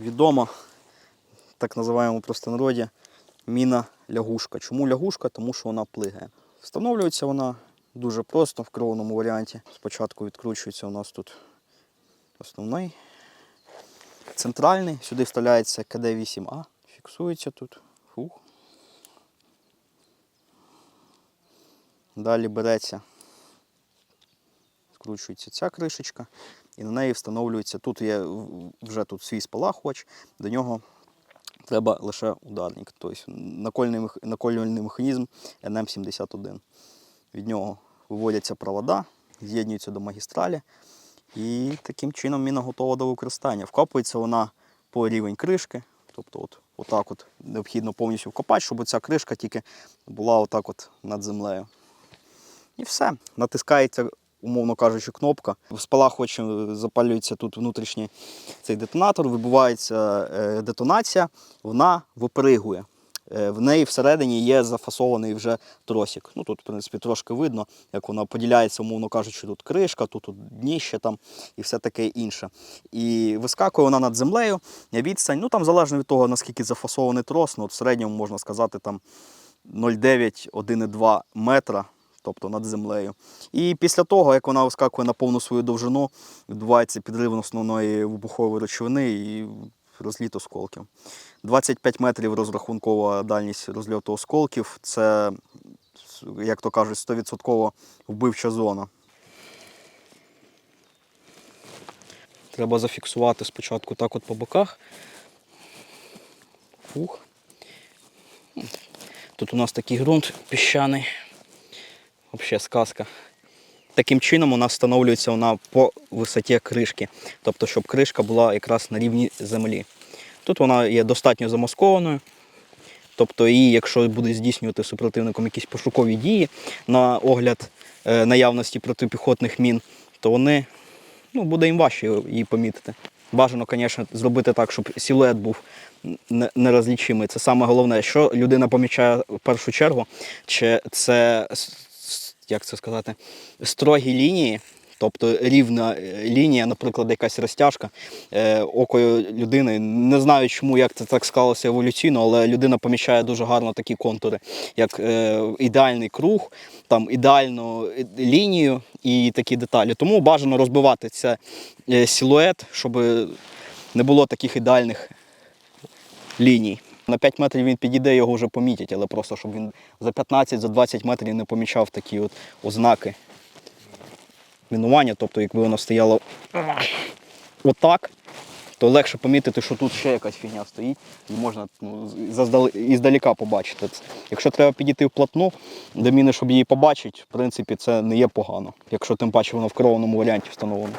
відома, так називаємо в простонароді, міна лягушка. Чому лягушка? Тому що вона плигає. Встановлюється вона дуже просто в керованому варіанті. Спочатку відкручується у нас тут основний, центральний. Сюди вставляється КД-8А, фіксується тут. Фух. Далі береться, скручується ця кришечка і на неї встановлюється. Тут є вже тут свій спалахувач, до нього треба лише ударник. Тобто накольний, наколювальний механізм НМ71. Від нього виводяться провода, з'єднуються до магістралі. І таким чином міна готова до використання. Вкопується вона по рівень кришки. Тобто от, отак от необхідно повністю вкопати, щоб ця кришка тільки була отак от над землею. І все. Натискається, умовно кажучи, кнопка. В спалахувачі е, запалюється тут внутрішній цей детонатор, вибувається е, детонація, вона випригує. Е, В неї всередині є зафасований вже тросик. Ну тут, в принципі, трошки видно, як вона поділяється, умовно кажучи, тут кришка, тут, тут дніще там і все таке інше. І вискакує вона над землею, відстань, ну там залежно від того, наскільки зафасований трос, ну, от в середньому можна сказати там 0,9-1,2 метра, тобто над землею. І після того, як вона вискакує на повну свою довжину, відбувається підрив основної вибухової речовини і розліт осколків. 25 метрів розрахункова дальність розльоту осколків це, як то кажуть, 100% вбивча зона. Треба зафіксувати спочатку так от по боках. Фух. Тут у нас такий ґрунт піщаний. Взагалі сказка. Таким чином нас встановлюється вона по висоті кришки. Тобто, щоб кришка була якраз на рівні землі. Тут вона є достатньо замаскованою. Тобто, її, якщо буде здійснювати супротивником якісь пошукові дії на огляд е, наявності протипіхотних мін, то вони ну, буде їм важче її помітити. Бажано, звісно, зробити так, щоб силует був не- нерозлічимий. Це саме головне, що людина помічає в першу чергу, чи це як це сказати, строгі лінії. Тобто рівна е, лінія, наприклад, якась розтяжка е, окою людини. Не знаю, чому як це так склалося еволюційно, але людина помічає дуже гарно такі контури, як е, ідеальний круг, там ідеальну е, лінію і такі деталі. Тому бажано розбивати це е, силует, щоб не було таких ідеальних ліній. На 5 метрів він підійде, його вже помітять, але просто щоб він за 15 за 20 метрів не помічав такі от ознаки мінування. Тобто, якби воно стояло отак, то легше помітити, що тут ще якась фігня стоїть, і можна ну, іздалека побачити. Якщо треба підійти вплотну до міни, щоб її побачити, в принципі, це не є погано, якщо тим паче воно в керованому варіанті встановлено.